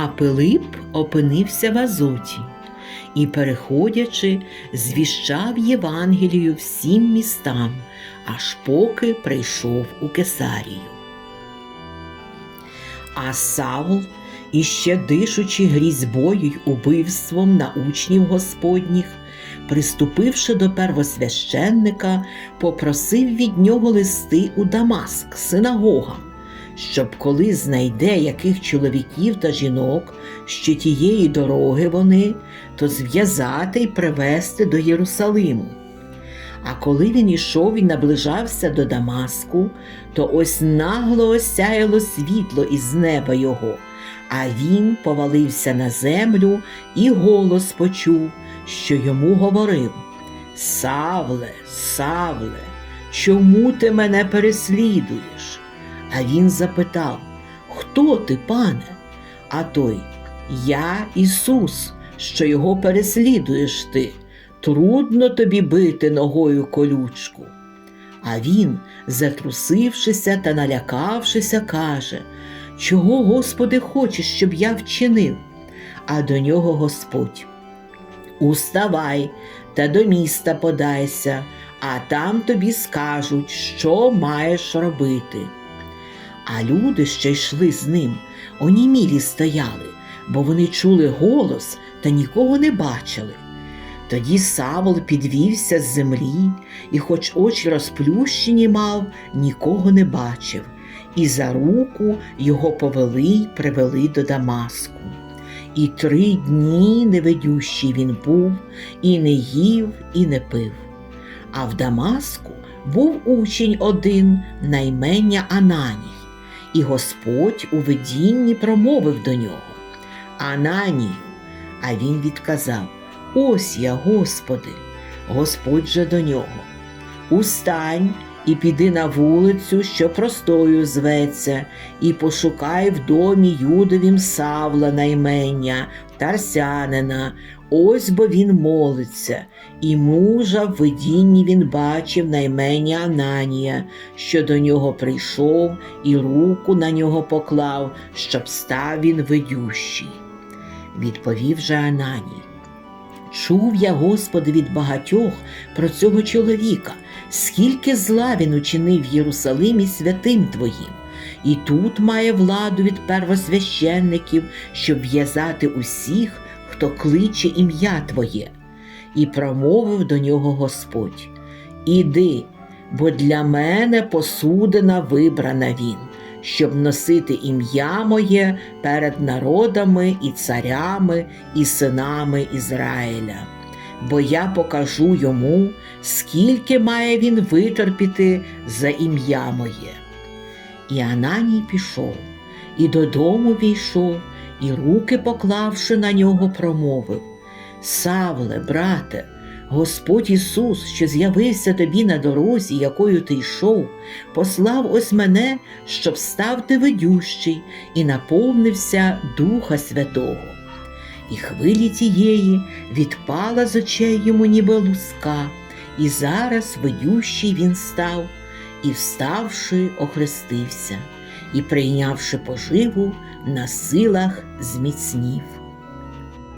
А Пилип опинився в Азоті і, переходячи, звіщав Євангелію всім містам, аж поки прийшов у Кесарію. А Савл, іще дишучи грізьбою й убивством на учнів Господніх, приступивши до первосвященника, попросив від нього листи у Дамаск, синагогам, щоб коли знайде яких чоловіків та жінок, що тієї дороги вони, то зв'язати й привезти до Єрусалиму. А коли він ішов і наближався до Дамаску, то ось нагло осяяло світло із неба його, а він повалився на землю і голос почув, що йому говорив: Савле, Савле, чому ти мене переслідуєш? А він запитав: Хто ти, пане? А той, Я Ісус, що його переслідуєш ти. Трудно тобі бити ногою колючку. А він, затрусившися та налякавшися, каже Чого, Господи, хочеш, щоб я вчинив? А до нього Господь. Уставай та до міста подайся, а там тобі скажуть, що маєш робити. А люди, що йшли з ним, онімілі стояли, бо вони чули голос та нікого не бачили. Тоді Савол підвівся з землі і, хоч очі розплющені мав, нікого не бачив, і за руку його повели й привели до Дамаску. І три дні невидющий він був, і не їв, і не пив. А в Дамаску був учень один, наймення Ананій, і Господь у видінні промовив до нього Ананію, а він відказав Ось я, Господи, Господь же до нього. Устань і піди на вулицю, що простою зветься, і пошукай в домі Юдовім Савла наймення, Тарсянина, ось бо він молиться, і мужа в видінні він бачив наймення Ананія, що до нього прийшов і руку на нього поклав, щоб став він видющий. Відповів же Ананій. Чув я, Господи, від багатьох про цього чоловіка, скільки зла він учинив Єрусалимі святим Твоїм, і тут має владу від первосвященників, щоб в'язати усіх, хто кличе ім'я Твоє. І промовив до нього Господь: Іди, бо для мене посудина вибрана він, щоб носити ім'я моє перед народами і царями, і синами Ізраїля. Бо я покажу йому, скільки має він витерпіти за ім'я моє. І Ананій пішов, і додому війшов, і руки поклавши на нього, промовив Савле, брате, Господь Ісус, що з'явився тобі на дорозі, якою ти йшов, послав ось мене, щоб став ти ведющий і наповнився Духа Святого. І хвилі тієї відпала з очей йому ніби луска, і зараз ведющий він став, і, вставши, охрестився, і, прийнявши поживу, на силах зміцнів.